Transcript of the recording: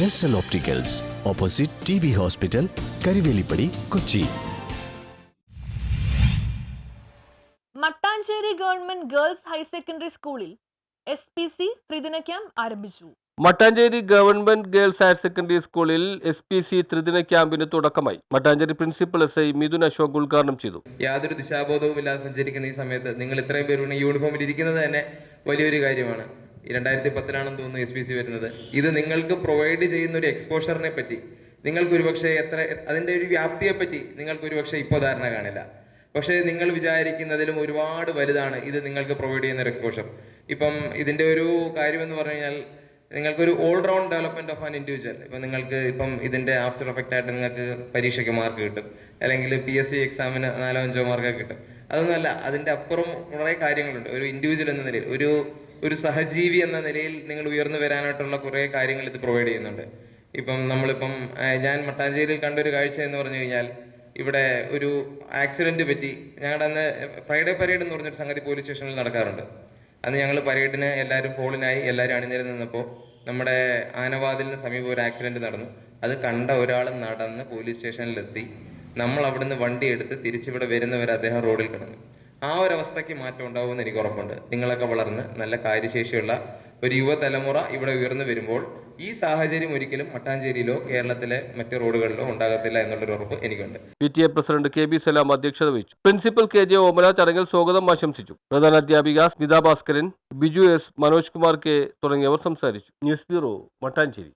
ജസ്റ്റൽ opticals opposite T B hospital Karivelippady Kochi Mattancherry government girls higher secondary സ്കൂളിൽ S P C ത്രിദിന camp ആരംഭിച്ചു. Mattancherry government girls higher secondary സ്കൂളിൽ S P C ത്രിദിന ക്യാമ്പിന് തുടക്കമായി. Mattancherry principal S I Mithun Ashok ഉദ്ഘാടനം ചെയ്തു. യാതൊരു ദിശാബോധവും ഇല്ലാതെ സഞ്ചരിക്കുന്ന ഈ സമയത്ത് നിങ്ങൾ ഇത്രയും പേര് ഈ യൂണിഫോമിൽ ഇരിക്കുന്നത് തന്നെ വലിയൊരു കാര്യമാണ്. രണ്ടായിരത്തി പത്തിലാണെന്ന് തോന്നുന്നു എസ് ബി സി വരുന്നത്. ഇത് നിങ്ങൾക്ക് പ്രൊവൈഡ് ചെയ്യുന്ന ഒരു എക്സ്പോഷറിനെ പറ്റി. നിങ്ങൾക്ക് ഒരുപക്ഷെ എത്ര അതിന്റെ ഒരു വ്യാപ്തിയെ പറ്റി നിങ്ങൾക്ക് ഒരുപക്ഷെ ഇപ്പോൾ ധാരണ കാണില്ല. പക്ഷേ നിങ്ങൾ വിചാരിക്കുന്നതിലും ഒരുപാട് വലുതാണ് ഇത് നിങ്ങൾക്ക് പ്രൊവൈഡ് ചെയ്യുന്ന ഒരു എക്സ്പോഷർ ഇപ്പം ഇതിന്റെ ഒരു കാര്യമെന്ന് പറഞ്ഞു കഴിഞ്ഞാൽ നിങ്ങൾക്കൊരു all round development of an individual ഇപ്പം നിങ്ങൾക്ക് ഇപ്പം ഇതിന്റെ ആഫ്റ്റർ എഫക്റ്റ് ആയിട്ട് നിങ്ങൾക്ക് പരീക്ഷയ്ക്ക് മാർക്ക് കിട്ടും. അല്ലെങ്കിൽ പി എസ് സി എക്സാമിന് നാലോ അഞ്ചോ മാർക്ക് കിട്ടും. അതൊന്നുമല്ല അതിന്റെ അപ്പുറം കുറേ കാര്യങ്ങളുണ്ട്. ഒരു ഇൻഡിവിജ്വൽ എന്ന നിലയിൽ ഒരു ഒരു സഹജീവി എന്ന നിലയിൽ നിങ്ങൾ ഉയർന്നു വരാനായിട്ടുള്ള കുറേ കാര്യങ്ങൾ ഇത് പ്രൊവൈഡ് ചെയ്യുന്നുണ്ട്. ഇപ്പം നമ്മളിപ്പം ഞാൻ മട്ടാഞ്ചേരിയിൽ കണ്ടൊരു കാഴ്ച എന്ന് പറഞ്ഞു കഴിഞ്ഞാൽ ഇവിടെ ഒരു ആക്സിഡന്റ് പറ്റി. ഞങ്ങളുടെ അന്ന് ഫ്രൈഡേ പരേഡ് എന്ന് പറഞ്ഞൊരു സംഗതി പോലീസ് സ്റ്റേഷനിൽ നടക്കാറുണ്ട്. അന്ന് ഞങ്ങൾ പരേഡിന് എല്ലാവരും ഫോളിനായി എല്ലാവരും അണിനിരന്ന് നിന്നപ്പോൾ നമ്മുടെ ആനവാതിലിന് സമീപം ഒരു ആക്സിഡന്റ് നടന്നു. അത് കണ്ട ഒരാൾ നടന്ന് പോലീസ് സ്റ്റേഷനിലെത്തി നമ്മൾ അവിടുന്ന് വണ്ടി എടുത്ത് തിരിച്ചിവിടെ വരുന്നവരെ അദ്ദേഹം റോഡിൽ കിടന്നു. ആ ഒരു അവസ്ഥയ്ക്ക് മാറ്റം ഉണ്ടാവുമെന്ന് എനിക്ക് ഉറപ്പുണ്ട്. നിങ്ങളൊക്കെ വളർന്ന് നല്ല കാര്യശേഷിയുള്ള ഒരു യുവതലമുറ ഇവിടെ ഉയർന്നു വരുമ്പോൾ ഈ സാഹചര്യം ഒരിക്കലും മട്ടാഞ്ചേരിയിലോ കേരളത്തിലെ മറ്റ് റോഡുകളിലോ ഉണ്ടാകത്തില്ല എന്നുള്ളൊരു ഉറപ്പ് എനിക്കുണ്ട്. P T A president K B Salam അധ്യക്ഷത വഹിച്ചു. പ്രിൻസിപ്പൽ കെ ജെ ഓമന ചടങ്ങിൽ സ്വാഗതം ആശംസിച്ചു. പ്രധാന അധ്യാപിക സ്മിത ഭാസ്കരൻ ബിജു എസ് മനോജ് കുമാർ കെ തുടങ്ങിയവർ സംസാരിച്ചു. News bureau Mattancherry.